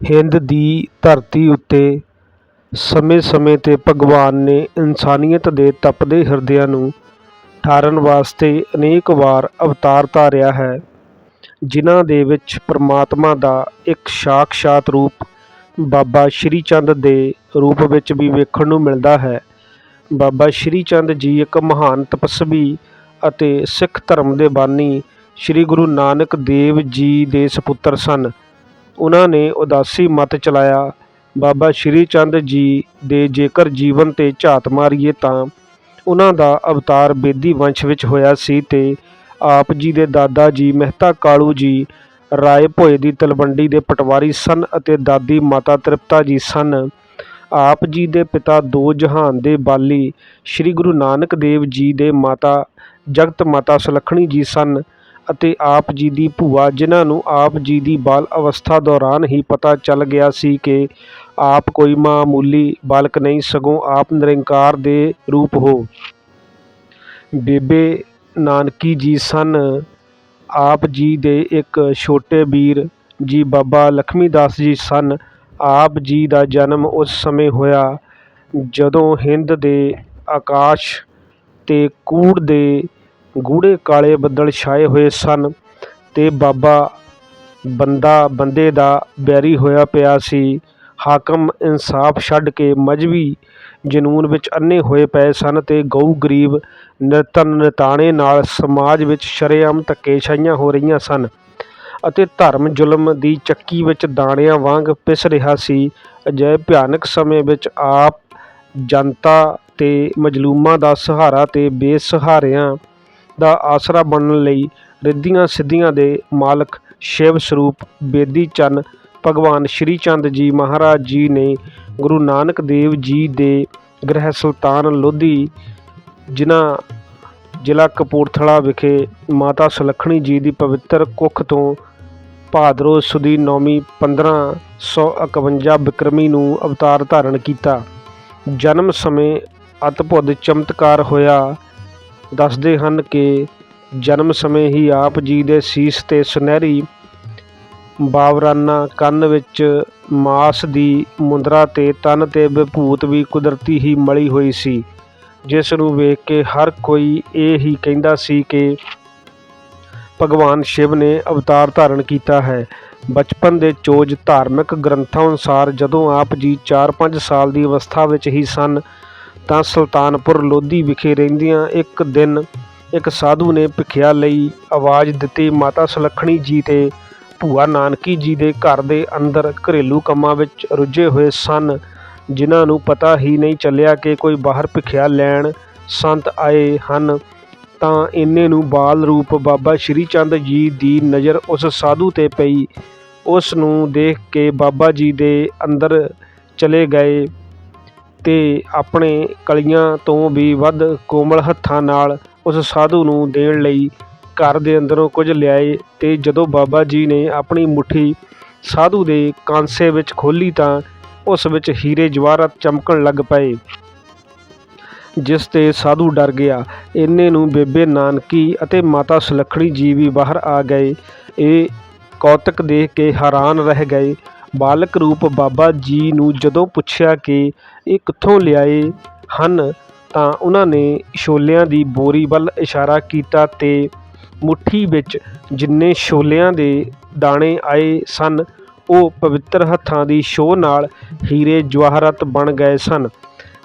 ਹਿੰਦ ਦੀ ਧਰਤੀ ਉੱਤੇ ਸਮੇਂ-ਸਮੇਂ 'ਤੇ ਭਗਵਾਨ ਨੇ ਇਨਸਾਨੀਅਤ ਦੇ ਤਪਦੇ ਹਿਰਦਿਆਂ ਨੂੰ ਠਾਰਨ ਵਾਸਤੇ ਅਨੇਕ ਵਾਰ ਅਵਤਾਰ ਧਾਰਿਆ ਹੈ, ਜਿਨ੍ਹਾਂ ਦੇ ਵਿੱਚ ਪਰਮਾਤਮਾ ਦਾ ਇੱਕ ਸਾਖਸ਼ਾਤ ਰੂਪ ਬਾਬਾ ਸ਼੍ਰੀ ਚੰਦ ਦੇ ਰੂਪ ਵਿੱਚ ਵੀ ਵੇਖਣ ਨੂੰ ਮਿਲਦਾ ਹੈ। ਬਾਬਾ ਸ਼੍ਰੀ ਚੰਦ ਜੀ ਇੱਕ ਮਹਾਨ ਤਪਸਵੀ ਅਤੇ ਸਿੱਖ ਧਰਮ ਦੇ ਬਾਨੀ ਸ੍ਰੀ ਗੁਰੂ ਨਾਨਕ ਦੇਵ ਜੀ ਦੇ ਸਪੁੱਤਰ ਸਨ। ਉਹਨਾਂ ਨੇ ਉਦਾਸੀ ਮਤ ਚਲਾਇਆ, ਬਾਬਾ ਸ਼੍ਰੀ ਚੰਦ ਜੀ ਦੇ ਜੇਕਰ ਜੀਵਨ 'ਤੇ ਝਾਤ ਮਾਰੀਏ ਤਾਂ ਉਹਨਾਂ ਦਾ ਅਵਤਾਰ ਬੇਦੀ ਵੰਸ਼ ਵਿੱਚ ਹੋਇਆ ਸੀ ਤੇ ਆਪ ਜੀ ਦੇ ਦਾਦਾ ਜੀ ਮਹਿਤਾ ਕਾਲੂ ਜੀ, ਰਾਏ ਭੋਏ ਦੀ ਤਲਵੰਡੀ ਦੇ ਪਟਵਾਰੀ ਸਨ ਅਤੇ ਦਾਦੀ ਮਾਤਾ ਤ੍ਰਿਪਤਾ ਜੀ ਸਨ। ਆਪ ਜੀ ਦੇ ਪਿਤਾ ਦੋ ਜਹਾਨ ਦੇ ਬਾਲੀ, ਸ੍ਰੀ ਗੁਰੂ ਨਾਨਕ ਦੇਵ ਜੀ ਦੇ ਮਾਤਾ ਜਗਤ ਮਾਤਾ ਸੁਲੱਖਣੀ ਜੀ ਸਨ। ਅਤੇ ਆਪ ਜੀ ਦੀ ਭੂਆ, ਜਿਨ੍ਹਾਂ ਨੂੰ ਆਪ ਜੀ ਦੀ ਬਾਲ ਅਵਸਥਾ ਦੌਰਾਨ ਹੀ ਪਤਾ ਚੱਲ ਗਿਆ ਸੀ ਕਿ ਆਪ ਕੋਈ ਮਾਮੂਲੀ ਬਾਲਕ ਨਹੀਂ, ਸਗੋਂ ਆਪ ਨਿਰੰਕਾਰ ਦੇ ਰੂਪ ਹੋ। ਬੇਬੇ ਨਾਨਕੀ ਜੀ ਸਨ। ਆਪ ਜੀ ਦੇ ਇੱਕ ਛੋਟੇ ਵੀਰ ਜੀ ਬਾਬਾ ਲਖਮੀ ਦਾਸ ਜੀ ਸਨ। ਆਪ ਜੀ ਦਾ ਜਨਮ ਉਸ ਸਮੇਂ ਹੋਇਆ ਜਦੋਂ ਹਿੰਦ ਦੇ ਆਕਾਸ਼ ਤੇ ਕੂੜ ਦੇ ਗੂੜੇ ਕਾਲੇ ਬੱਦਲ ਛਾਏ ਹੋਏ ਸਨ ਤੇ ਬਾਬਾ ਬੰਦਾ, ਬੰਦੇ ਦਾ ਬੈਰੀ ਹੋਇਆ ਪਿਆ ਸੀ। ਹਾਕਮ ਇਨਸਾਫ ਛੱਡ ਕੇ ਮਜਬੀ ਜਨੂੰਨ ਵਿੱਚ ਅੰਨ੍ਹੇ ਹੋਏ ਪਏ ਸਨ ਤੇ ਗਊ ਗਰੀਬ ਨਿਰਤਨ ਨਿਤਾਣੇ ਨਾਲ ਸਮਾਜ ਵਿੱਚ ਸ਼ਰੇਆਮ ਧੱਕੇਸ਼ਾਹੀਆਂ ਹੋ ਰਹੀਆਂ ਸਨ ਅਤੇ ਧਰਮ ਜ਼ੁਲਮ ਦੀ ਚੱਕੀ ਵਿੱਚ ਦਾਣਿਆਂ ਵਾਂਗ ਪਿਸ ਰਿਹਾ ਸੀ। ਅਜਿਹੇ ਭਿਆਨਕ ਸਮੇਂ ਵਿੱਚ ਆਪ ਜਨਤਾ ਤੇ ਮਜਲੂਮਾਂ ਦਾ ਸਹਾਰਾ ਤੇ ਬੇਸਹਾਰਿਆਂ ਦਾ ਆਸਰਾ ਬਣਨ ਲਈ ਰਿੱਧੀਆਂ ਸਿੱਧੀਆਂ ਦੇ ਮਾਲਕ ਸ਼ਿਵ ਸਰੂਪ ਬੇਦੀ ਚੰਨ ਭਗਵਾਨ ਸ਼੍ਰੀ ਚੰਦ ਜੀ ਮਹਾਰਾਜ ਜੀ ਨੇ ਗੁਰੂ ਨਾਨਕ ਦੇਵ ਜੀ ਦੇ ਗ੍ਰਹਿ ਸੁਲਤਾਨ ਲੋਧੀ ਜਿਨ੍ਹਾਂ ਜ਼ਿਲ੍ਹਾ ਕਪੂਰਥਲਾ ਵਿਖੇ ਮਾਤਾ ਸੁਲੱਖਣੀ ਜੀ ਦੀ ਪਵਿੱਤਰ ਕੁੱਖ ਤੋਂ ਭਾਦਰੋਂ ਸੁਦੀ ਨੌਮੀ 1551 ਬਿਕਰਮੀ ਨੂੰ ਅਵਤਾਰ ਧਾਰਨ ਕੀਤਾ। ਜਨਮ ਸਮੇਂ ਅਤਭੁਤ ਚਮਤਕਾਰ ਹੋਇਆ। ਦੱਸਦੇ ਹਨ ਕਿ ਜਨਮ ਸਮੇਂ ਹੀ ਆਪ ਜੀ ਦੇ ਸੀਸ ਤੇ ਸੁਨਹਿਰੀ ਬਾਵਰਾਨਾ ਕੰਨ ਵਿੱਚ ਮਾਸ ਦੀ ਮੁੰਦਰਾ ਤੇ ਤਨ ਤੇ ਵਿਭੂਤ ਵੀ ਕੁਦਰਤੀ ਹੀ ਮਲੀ ਹੋਈ ਸੀ, ਜਿਸ ਨੂੰ ਵੇਖ ਕੇ ਹਰ ਕੋਈ ਇਹ ਹੀ ਕਹਿੰਦਾ ਸੀ ਕਿ ਭਗਵਾਨ ਸ਼ਿਵ ਨੇ ਅਵਤਾਰ ਧਾਰਨ ਕੀਤਾ ਹੈ। ਬਚਪਨ ਦੇ ਚੋਜ ਧਾਰਮਿਕ ਗ੍ਰੰਥਾਂ ਅਨੁਸਾਰ ਜਦੋਂ ਆਪ ਜੀ 4-5 ਸਾਲ ਦੀ ਅਵਸਥਾ ਵਿੱਚ ਹੀ ਸਨ ਤਾਂ ਸੁਲਤਾਨਪੁਰ ਲੋਧੀ ਵਿਖੇ ਰਹਿੰਦਿਆਂ ਇੱਕ ਦਿਨ ਇੱਕ ਸਾਧੂ ਨੇ ਭਿਖਿਆ ਲਈ ਆਵਾਜ਼ ਦਿੱਤੀ, ਮਾਤਾ ਸੁਲੱਖਣੀ ਜੀ ਤੇ ਭੂਆ ਨਾਨਕੀ ਜੀ ਦੇ ਘਰ ਦੇ ਅੰਦਰ ਘਰੇਲੂ ਕੰਮਾਂ ਵਿੱਚ ਰੁੱਝੇ ਹੋਏ ਸਨ, ਜਿਨ੍ਹਾਂ ਨੂੰ ਪਤਾ ਹੀ ਨਹੀਂ ਚੱਲਿਆ ਕਿ ਕੋਈ ਬਾਹਰ ਭਿਖਿਆ ਲੈਣ ਸੰਤ ਆਏ ਹਨ। ਤਾਂ ਇੰਨੇ ਨੂੰ ਬਾਲ ਰੂਪ ਬਾਬਾ ਸ਼੍ਰੀ ਚੰਦ ਜੀ ਦੀ ਨਜ਼ਰ ਉਸ ਸਾਧੂ ਤੇ ਪਈ। ਉਸ ਨੂੰ ਦੇਖ ਕੇ ਬਾਬਾ ਜੀ ਦੇ ਅੰਦਰ ਚਲੇ ਗਏ। ਤੇ ਆਪਣੇ ਕਲੀਆਂ ਤੋਂ ਵੀ ਵੱਧ ਕੋਮਲ ਹੱਥਾਂ ਨਾਲ ਉਸ ਸਾਧੂ ਨੂੰ ਦੇਣ ਲਈ ਘਰ ਦੇ ਅੰਦਰੋਂ ਕੁਝ ਲਿਆਏ ਅਤੇ ਜਦੋਂ ਬਾਬਾ ਜੀ ਨੇ ਆਪਣੀ ਮੁੱਠੀ ਸਾਧੂ ਦੇ ਕਾਂਸੇ ਵਿੱਚ ਖੋਲੀ ਤਾਂ ਉਸ ਵਿੱਚ ਹੀਰੇ ਜਵਾਹਰਤ ਚਮਕਣ ਲੱਗ ਪਏ, ਜਿਸ ਤੇ ਸਾਧੂ ਡਰ ਗਿਆ। ਇੰਨੇ ਨੂੰ ਬੇਬੇ ਨਾਨਕੀ ਅਤੇ ਮਾਤਾ ਸੁਲੱਖਣੀ ਜੀ ਵੀ ਬਾਹਰ ਆ ਗਏ। ਇਹ ਕੌਤਕ ਦੇਖ ਕੇ ਹੈਰਾਨ ਰਹਿ ਗਏ। ਬਾਲਕ ਰੂਪ ਬਾਬਾ ਜੀ ਨੂੰ ਜਦੋਂ ਪੁੱਛਿਆ ਕਿ ਇਹ ਕਿੱਥੋਂ ਲਿਆਏ ਹਨ, ਤਾਂ ਉਹਨਾਂ ਨੇ ਛੋਲਿਆਂ ਦੀ ਬੋਰੀ ਵੱਲ ਇਸ਼ਾਰਾ ਕੀਤਾ ਤੇ ਮੁੱਠੀ ਵਿੱਚ ਜਿੰਨੇ ਛੋਲਿਆਂ ਦੇ ਦਾਣੇ ਆਏ ਸਨ, ਉਹ ਪਵਿੱਤਰ ਹੱਥਾਂ ਦੀ ਛੋਹ ਨਾਲ ਹੀਰੇ ਜਵਾਹਰਤ ਬਣ ਗਏ ਸਨ।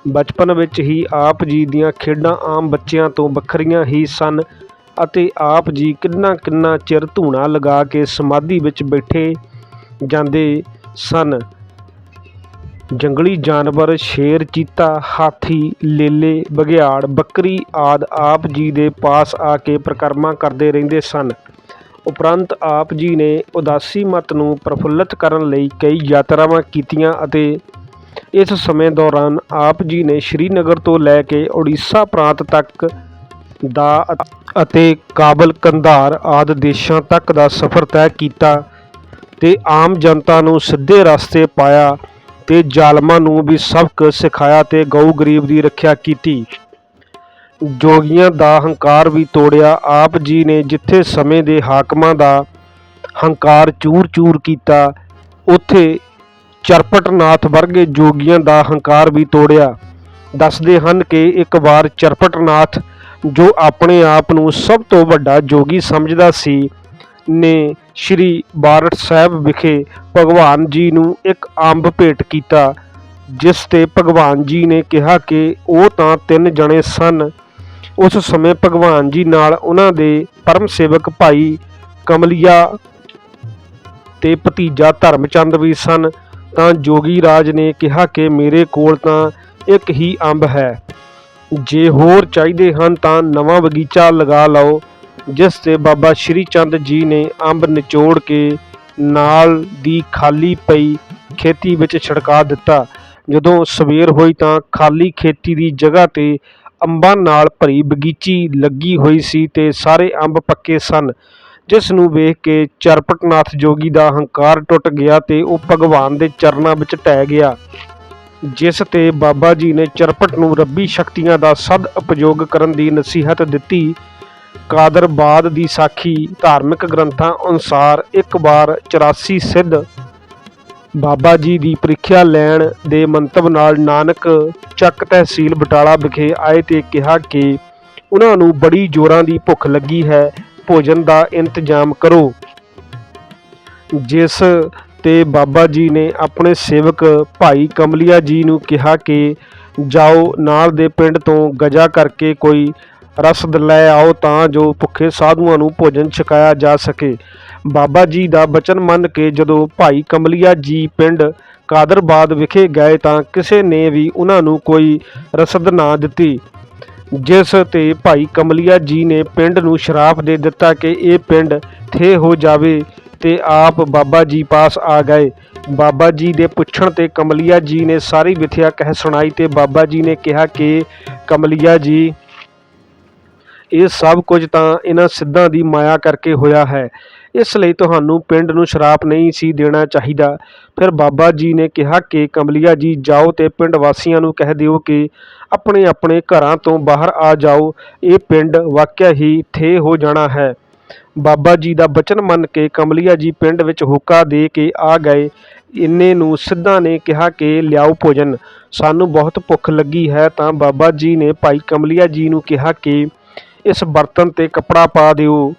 ਬਚਪਨ ਵਿੱਚ ਹੀ ਆਪ ਜੀ ਦੀਆਂ ਖੇਡਾਂ ਆਮ ਬੱਚਿਆਂ ਤੋਂ ਵੱਖਰੀਆਂ ਹੀ ਸਨ ਅਤੇ ਆਪ ਜੀ ਕਿੰਨਾ ਕਿੰਨਾ ਚਿਰ ਧੂਣਾ ਲਗਾ ਕੇ ਸਮਾਧੀ ਵਿੱਚ ਬੈਠੇ ਜਾਂਦੇ ਸਨ। ਜੰਗਲੀ ਜਾਨਵਰ, ਸ਼ੇਰ, ਚੀਤਾ, ਹਾਥੀ, ਲੇਲੇ, ਬਘਿਆੜ, ਬੱਕਰੀ ਆਦਿ ਆਪ ਜੀ ਦੇ ਪਾਸ ਆ ਕੇ ਪਰਿਕਰਮਾ ਕਰਦੇ ਰਹਿੰਦੇ ਸਨ। ਉਪਰੰਤ ਆਪ ਜੀ ਨੇ ਉਦਾਸੀ ਮਤ ਨੂੰ ਪ੍ਰਫੁੱਲਤ ਕਰਨ ਲਈ ਕਈ ਯਾਤਰਾਵਾਂ ਕੀਤੀਆਂ ਅਤੇ ਇਸ ਸਮੇਂ ਦੌਰਾਨ ਆਪ ਜੀ ਨੇ ਸ਼੍ਰੀਨਗਰ ਤੋਂ ਲੈ ਕੇ ਉੜੀਸਾ ਪ੍ਰਾਂਤ ਤੱਕ ਦਾ ਅਤੇ ਕਾਬਲ ਕੰਧਾਰ ਆਦਿ ਦੇਸ਼ਾਂ ਤੱਕ ਦਾ ਸਫ਼ਰ ਤੈਅ ਕੀਤਾ। ਤੇ ਆਮ ਜਨਤਾ ਨੂੰ ਸਿੱਧੇ ਰਸਤੇ ਪਾਇਆ ਤੇ ਜ਼ਾਲਮਾਂ ਨੂੰ ਵੀ ਸਬਕ ਸਿਖਾਇਆ ਤੇ ਗਊ ਗਰੀਬ ਦੀ ਰੱਖਿਆ ਕੀਤੀ। ਜੋਗੀਆਂ ਦਾ ਹੰਕਾਰ ਵੀ ਤੋੜਿਆ। ਆਪ ਜੀ ਨੇ ਜਿੱਥੇ ਸਮੇਂ ਦੇ ਹਾਕਮਾਂ ਦਾ ਹੰਕਾਰ ਚੂਰ-ਚੂਰ ਕੀਤਾ, ਉੱਥੇ ਚਰਪਟਨਾਥ ਵਰਗੇ ਜੋਗੀਆਂ ਦਾ ਹੰਕਾਰ ਵੀ ਤੋੜਿਆ। ਦੱਸਦੇ ਹਨ ਕਿ ਇੱਕ ਵਾਰ ਚਰਪਟਨਾਥ, ਜੋ ਆਪਣੇ ਆਪ ਨੂੰ ਸਭ ਤੋਂ ਵੱਡਾ ਜੋਗੀ ਸਮਝਦਾ ਸੀ, ਨੇ ਸ਼੍ਰੀ ਬਾਰਟ ਸਾਹਿਬ ਵਿਖੇ ਭਗਵਾਨ ਜੀ ਨੂੰ ਇੱਕ ਅੰਬ ਭੇਟ ਕੀਤਾ, ਜਿਸ ਤੇ ਭਗਵਾਨ ਜੀ ਨੇ ਕਿਹਾ ਕਿ ਉਹ ਤਾਂ ਤਿੰਨ ਜਣੇ ਸਨ। ਉਸ ਸਮੇਂ ਭਗਵਾਨ ਜੀ ਨਾਲ ਉਹਨਾਂ ਦੇ ਪਰਮ ਸੇਵਕ ਭਾਈ ਕਮਲਿਆ ਤੇ ਭਤੀਜਾ ਧਰਮਚੰਦ ਵੀ ਸਨ। ਤਾਂ ਜੋਗੀ ਰਾਜ ਨੇ ਕਿਹਾ ਕਿ ਮੇਰੇ ਕੋਲ ਤਾਂ ਇੱਕ ਹੀ ਅੰਬ ਹੈ। ਜੇ ਹੋਰ ਚਾਹੀਦੇ ਹਨ ਤਾਂ ਨਵਾਂ ਬਗੀਚਾ ਲਗਾ ਲਓ। ਜਿਸ ਤੇ ਬਾਬਾ ਸ਼੍ਰੀ ਚੰਦ ਜੀ ਨੇ ਅੰਬ ਨਿਚੋੜ ਕੇ ਨਾਲ ਦੀ ਖਾਲੀ ਪਈ ਖੇਤੀ ਵਿੱਚ ਛਿੜਕਾ ਦਿੱਤਾ। ਜਦੋਂ ਸਵੇਰ ਹੋਈ ਤਾਂ ਖਾਲੀ ਖੇਤੀ ਦੀ ਜਗ੍ਹਾ ਤੇ ਅੰਬਾਂ ਨਾਲ ਭਰੀ ਬਗੀਚੀ ਲੱਗੀ ਹੋਈ ਸੀ ਤੇ ਸਾਰੇ ਅੰਬ ਪੱਕੇ ਸਨ, ਜਿਸ ਨੂੰ ਵੇਖ ਕੇ ਚਰਪਟਨਾਥ ਜੋਗੀ ਦਾ ਹੰਕਾਰ ਟੁੱਟ ਗਿਆ ਤੇ ਉਹ ਭਗਵਾਨ ਦੇ ਚਰਨਾਂ ਵਿੱਚ ਢਹਿ ਗਿਆ, ਜਿਸ ਤੇ ਬਾਬਾ ਜੀ ਨੇ ਚਰਪਟ ਨੂੰ ਰੱਬੀ ਸ਼ਕਤੀਆਂ ਦਾ ਸਦ ਉਪਯੋਗ ਕਰਨ ਦੀ ਨਸੀਹਤ ਦਿੱਤੀ ਕਾਦਰਬਾਦ ਦੀ ਸਾਖੀ ਧਾਰਮਿਕ ਗ੍ਰੰਥਾਂ ਅਨੁਸਾਰ ਇੱਕ ਵਾਰ 84 ਸਿੱਧ ਬਾਬਾ ਜੀ ਦੀ ਪ੍ਰੀਖਿਆ ਲੈਣ ਦੇ ਮੰਤਵ ਨਾਲ ਨਾਨਕ ਚੱਕ ਤਹਿਸੀਲ ਬਟਾਲਾ ਵਿਖੇ ਆਏ ਤੇ ਕਿਹਾ ਕਿ ਉਹਨਾਂ ਨੂੰ ਬੜੀ ਜ਼ੋਰਾਂ ਦੀ ਭੁੱਖ ਲੱਗੀ ਹੈ, ਭੋਜਨ ਦਾ ਇੰਤਜ਼ਾਮ ਕਰੋ। ਜਿਸ ਤੇ ਬਾਬਾ ਜੀ ਨੇ ਆਪਣੇ ਸੇਵਕ ਭਾਈ ਕਮਲਿਆ ਜੀ ਨੂੰ ਕਿਹਾ ਕਿ ਜਾਓ, ਨਾਲ ਦੇ ਪਿੰਡ ਤੋਂ ਗਜਾ ਕਰਕੇ ਕੋਈ ਰਸਦ ਲੈ ਆਓ ਤਾਂ ਜੋ ਭੁੱਖੇ ਸਾਧੂਆਂ ਨੂੰ ਭੋਜਨ ਛਕਾਇਆ ਜਾ ਸਕੇ। ਬਾਬਾ ਜੀ ਦਾ ਬਚਨ ਮੰਨ ਕੇ ਜਦੋਂ ਭਾਈ ਕਮਲੀਆ ਜੀ ਪਿੰਡ ਕਾਦਰਬਾਦ ਵਿਖੇ ਗਏ ਤਾਂ ਕਿਸੇ ਨੇ ਵੀ ਉਹਨਾਂ ਨੂੰ ਕੋਈ ਰਸਦ ਨਾ ਦਿੱਤੀ। ਜਿਸ ਤੇ ਭਾਈ ਕਮਲੀਆ ਜੀ ਨੇ ਪਿੰਡ ਨੂੰ ਸ਼ਰਾਪ ਦੇ ਦਿੱਤਾ ਕਿ ਇਹ ਪਿੰਡ ਥੇ ਹੋ ਜਾਵੇ ਤੇ ਆਪ ਬਾਬਾ ਜੀ ਪਾਸ ਆ ਗਏ। ਬਾਬਾ ਜੀ ਦੇ ਪੁੱਛਣ ਤੇ ਕਮਲੀਆ ਜੀ ਨੇ ਸਾਰੀ ਵਿਥਿਆ ਕਹਿ ਸੁਣਾਈ ਤੇ ਬਾਬਾ ਜੀ ਨੇ ਕਿਹਾ ਕਿ ਕਮਲੀਆ ਜੀ ਇਹ ਸਭ ਕੁਝ ਤਾਂ ਇਹਨਾਂ ਸਿੱਧਾਂ ਦੀ ਮਾਇਆ ਕਰਕੇ ਹੋਇਆ ਹੈ। ਇਸ ਲਈ ਤੁਹਾਨੂੰ ਪਿੰਡ ਨੂੰ ਸ਼ਰਾਪ ਨਹੀਂ ਸੀ ਦੇਣਾ ਚਾਹੀਦਾ। ਫਿਰ ਬਾਬਾ ਜੀ ਨੇ ਕਿਹਾ ਕਿ, ਕਮਲਿਆ ਜੀ, ਜਾਓ ਤੇ ਪਿੰਡ ਵਾਸੀਆਂ ਨੂੰ ਕਹਿ ਦਿਓ ਕਿ ਆਪਣੇ ਆਪਣੇ ਘਰਾਂ ਤੋਂ ਬਾਹਰ ਆ ਜਾਓ। ਇਹ ਪਿੰਡ ਵਾਕਿਆ ਹੀ ਥੇ ਹੋ ਜਾਣਾ ਹੈ। ਬਾਬਾ ਜੀ ਦਾ ਬਚਨ ਮੰਨ ਕੇ ਕਮਲਿਆ ਜੀ ਪਿੰਡ ਵਿੱਚ ਹੋਕਾ ਦੇ ਕੇ ਆ ਗਏ। ਇੰਨੇ ਨੂੰ ਸਿੱਧਾਂ ਨੇ ਕਿਹਾ ਕਿ, ਲਿਆਓ ਭੋਜਨ। ਸਾਨੂੰ ਬਹੁਤ ਭੁੱਖ ਲੱਗੀ ਹੈ। ਤਾਂ ਬਾਬਾ ਜੀ ਨੇ ਭਾਈ ਕਮਲਿਆ ਜੀ ਨੂੰ ਕਿਹਾ ਕਿ ਇਸ ਬਰਤਨ ਤੇ ਕੱਪੜਾ ਪਾ ਦਿਓ।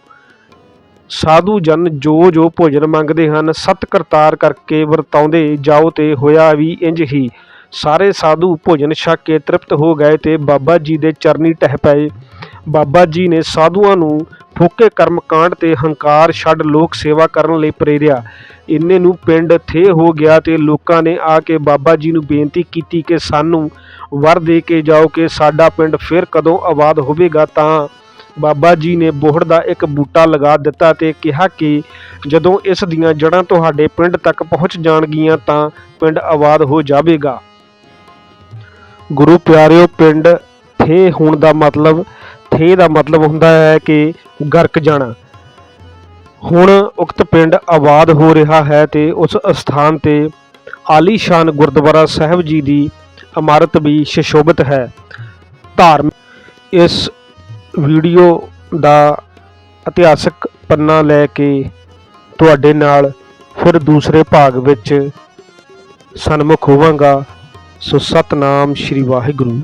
ਸਾਧੂ ਜਨ ਜੋ ਜੋ ਭੋਜਨ ਮੰਗਦੇ ਹਨ, ਸਤ ਕਰਤਾਰ ਕਰਕੇ ਵਰਤਾਉਂਦੇ ਜਾਓ ਤੇ ਹੋਇਆ ਵੀ ਇੰਜ ਹੀ। ਸਾਰੇ ਸਾਧੂ ਭੋਜਨ ਛਕ ਕੇ ਤ੍ਰਿਪਤ ਹੋ ਗਏ ਤੇ ਬਾਬਾ ਜੀ ਦੇ ਚਰਨੀ ਟਹਿ ਪਏ। ਬਾਬਾ ਜੀ ਨੇ ਸਾਧੂਆਂ ਨੂੰ ਫੋਕੇ ਕਰਮ ਕਾਂਡ ਤੇ ਹੰਕਾਰ ਛੱਡ ਲੋਕ ਸੇਵਾ ਕਰਨ ਲਈ ਪ੍ਰੇਰਿਆ। ਇੰਨੇ ਨੂੰ ਪਿੰਡ ਥੇ ਹੋ ਗਿਆ ਤੇ ਲੋਕਾਂ ਨੇ ਆ ਕੇ ਬਾਬਾ ਜੀ ਨੂੰ ਬੇਨਤੀ ਕੀਤੀ ਕਿ ਸਾਨੂੰ ਵਰ ਦੇ ਕੇ ਜਾਓ ਕਿ ਸਾਡਾ ਪਿੰਡ ਫਿਰ ਕਦੋਂ ਆਬਾਦ ਹੋਵੇਗਾ ਤਾਂ ਬਾਬਾ ਜੀ ਨੇ ਬੋਹੜ ਦਾ ਇੱਕ ਬੂਟਾ ਲਗਾ ਦਿੱਤਾ ਤੇ ਕਿਹਾ ਕਿ ਜਦੋਂ ਇਸ ਦੀਆਂ ਜੜ੍ਹਾਂ ਤੁਹਾਡੇ ਪਿੰਡ ਤੱਕ ਪਹੁੰਚ ਜਾਣਗੀਆਂ ਤਾਂ ਪਿੰਡ ਆਬਾਦ ਹੋ ਜਾਵੇਗਾ। ਗੁਰੂ ਪਿਆਰਿਓ, ਪਿੰਡ ਥੇ ਹੋਣ ਦਾ ਮਤਲਬ ਥੇ ਦਾ ਮਤਲਬ ਹੁੰਦਾ ਹੈ ਕਿ ਗਰਕ ਜਾਣਾ। ਹੁਣ ਉਕਤ ਪਿੰਡ ਆਬਾਦ ਹੋ ਰਿਹਾ ਹੈ ਤੇ ਉਸ ਸਥਾਨ ਤੇ ਆਲੀਸ਼ਾਨ ਗੁਰਦੁਆਰਾ ਸਾਹਿਬ ਜੀ ਦੀ ਇਮਾਰਤ ਵੀ ਸ਼ਸ਼ੋਭਿਤ ਹੈ। ਧਾਰਮਿਕ ਇਸ ਵੀਡੀਓ ਦਾ ਇਤਿਹਾਸਕ ਪੰਨਾ ਲੈ ਕੇ ਤੁਹਾਡੇ ਨਾਲ ਫਿਰ ਦੂਸਰੇ ਭਾਗ ਵਿੱਚ ਸਨਮੁਖ ਹੋਵਾਂਗਾ। ਸੋ ਸਤਨਾਮ ਸ੍ਰੀ ਵਾਹਿਗੁਰੂ।